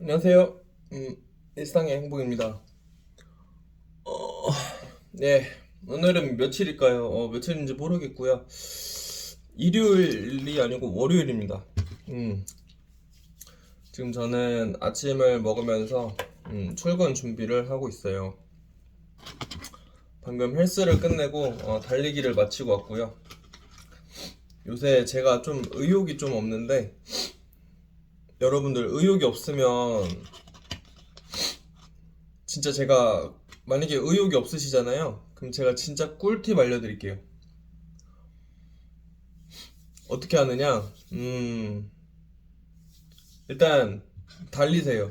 안녕하세요. 음, 일상의 행복입니다. 어, 네, 오늘은 며칠일까요? 어, 며칠인지 모르겠고요. 일요일이 아니고 월요일입니다. 음, 지금 저는 아침을 먹으면서 음, 출근 준비를 하고 있어요. 방금 헬스를 끝내고 어, 달리기를 마치고 왔고요. 요새 제가 좀 의욕이 좀 없는데 여러분들 의욕이 없으면 진짜 제가 만약에 의욕이 없으시잖아요. 그럼 제가 진짜 꿀팁 알려드릴게요. 어떻게 하느냐? 음, 일단 달리세요.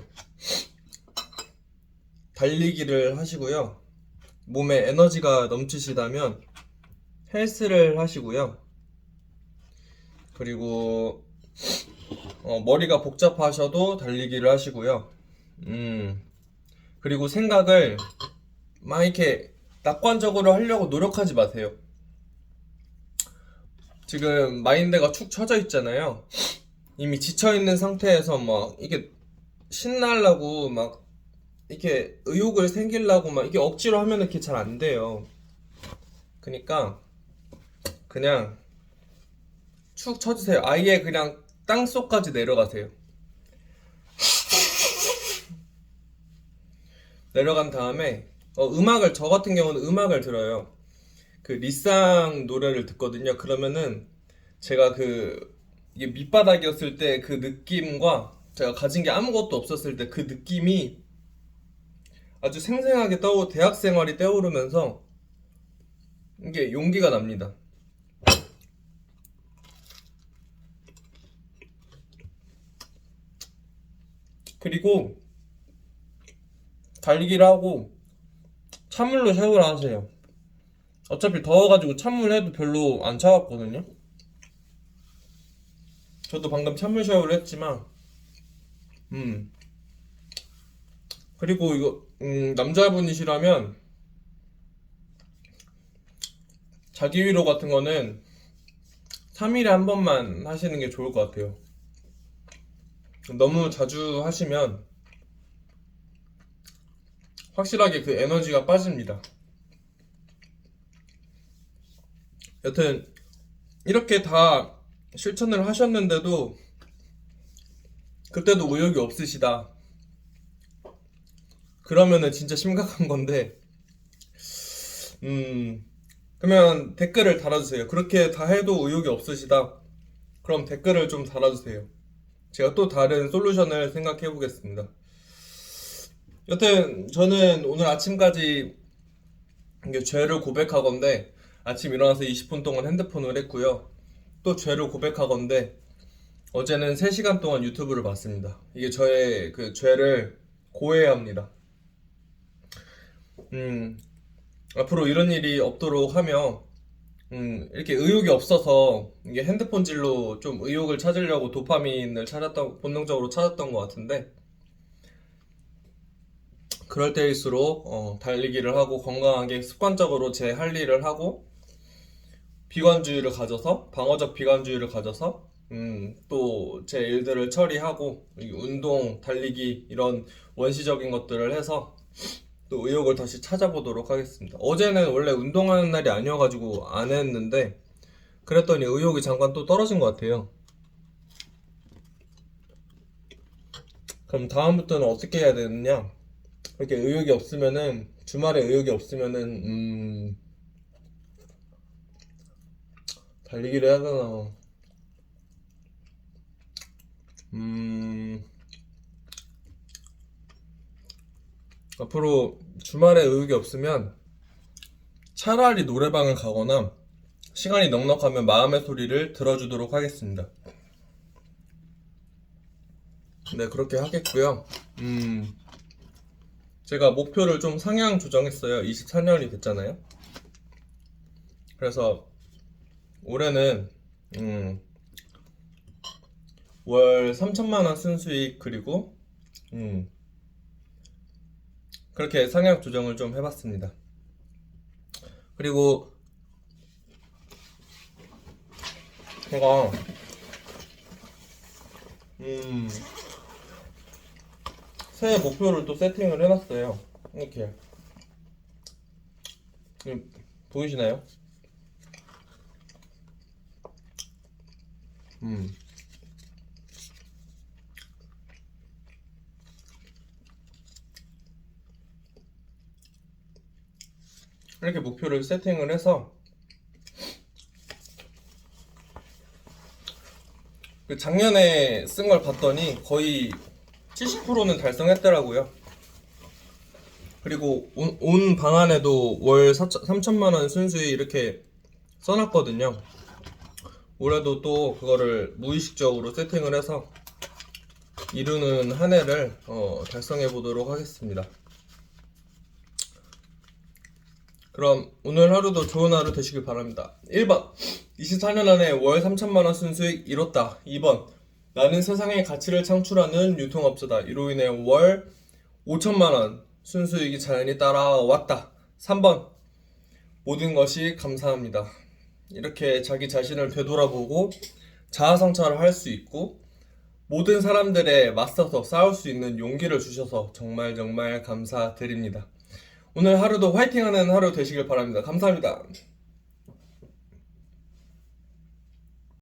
달리기를 하시고요. 몸에 에너지가 넘치시다면 헬스를 하시고요. 그리고 어, 머리가 복잡하셔도 달리기를 하시고요. 음, 그리고 생각을 막 이렇게 낙관적으로 하려고 노력하지 마세요. 지금 마인드가 축 처져 있잖아요. 이미 지쳐 있는 상태에서 막 이게 신나려고 막 이렇게 의욕을 생기려고 막 이게 억지로 하면 이렇게 잘 안 돼요. 그러니까 그냥 축 쳐주세요. 아예 그냥 땅속까지 내려가세요. 내려간 다음에 어, 음악을 저 같은 경우는 음악을 들어요. 그 리쌍 노래를 듣거든요. 그러면은 제가 그 이게 밑바닥이었을 때 그 느낌과 제가 가진 게 아무것도 없었을 때 그 느낌이 아주 생생하게 떠오 대학 생활이 떠오르면서 이게 용기가 납니다. 그리고 달리기를 하고 찬물로 샤워를 하세요. 어차피 더워가지고 찬물 해도 별로 안 차갑거든요. 저도 방금 찬물 샤워를 했지만, 음. 그리고 이거, 음, 남자분이시라면, 자기 위로 같은 거는 3일에 한 번만 하시는 게 좋을 것 같아요. 너무 자주 하시면 확실하게 그 에너지가 빠집니다. 여튼 이렇게 다 실천을 하셨는데도 그때도 의욕이 없으시다. 그러면은 진짜 심각한 건데, 음, 그러면 댓글을 달아주세요. 그렇게 다 해도 의욕이 없으시다. 그럼 댓글을 좀 달아주세요. 제가 또 다른 솔루션을 생각해 보겠습니다. 여튼 저는 오늘 아침까지 죄를 고백하건데 아침 일어나서 20분 동안 핸드폰을 했고요. 또 죄를 고백하건데 어제는 3시간 동안 유튜브를 봤습니다. 이게 저의 그 죄를 고해합니다. 음, 앞으로 이런 일이 없도록 하며 음, 이렇게 의욕이 없어서 이게 핸드폰질로 좀 의욕을 찾으려고 도파민을 찾았던, 본능적으로 찾았던 것 같은데, 그럴 때일수록, 어, 달리기를 하고 건강하게 습관적으로 제 할 일을 하고, 비관주의를 가져서, 방어적 비관주의를 가져서, 음, 또 제 일들을 처리하고, 이 운동, 달리기, 이런 원시적인 것들을 해서, 또 의욕을 다시 찾아보도록 하겠습니다. 어제는 원래 운동하는 날이 아니어가지고 안 했는데 그랬더니 의욕이 잠깐 또 떨어진 것 같아요. 그럼 다음부터는 어떻게 해야 되느냐? 이렇게 의욕이 없으면은 주말에 의욕이 없으면은 음 달리기를 해야 되나? 음 앞으로 주말에 의욕이 없으면 차라리 노래방을 가거나 시간이 넉넉하면 마음의 소리를 들어주도록 하겠습니다. 네, 그렇게 하겠고요. 음, 제가 목표를 좀 상향 조정했어요. 24년이 됐잖아요. 그래서 올해는 음, 월 3천만 원 순수익 그리고 음, 그렇게 상향 조정을 좀 해봤습니다. 그리고 제가 음 새해 목표를 또 세팅을 해놨어요. 이렇게. 음, 보이시나요? 음. 이렇게 목표를 세팅을 해서 그 작년에 쓴 걸 봤더니 거의 70%는 달성했더라고요. 그리고 온, 온 방안에도 월 3천만 원 순수익 이렇게 써놨거든요. 올해도 또 그거를 무의식적으로 세팅을 해서 이루는 한 해를 어, 달성해 보도록 하겠습니다. 그럼 오늘 하루도 좋은 하루 되시길 바랍니다. 1번 24년 안에 월 3천만 원 순수익 이뤘다. 2번 나는 세상에 가치를 창출하는 유통업자다. 이로 인해 월 5천만 원 순수익이 자연히 따라왔다. 3번 모든 것이 감사합니다. 이렇게 자기 자신을 되돌아보고 자아 성찰을 할 수 있고 모든 사람들에 맞서서 싸울 수 있는 용기를 주셔서 정말 정말 감사드립니다. 오늘 하루도 화이팅하는 하루 되시길 바랍니다. 감사합니다.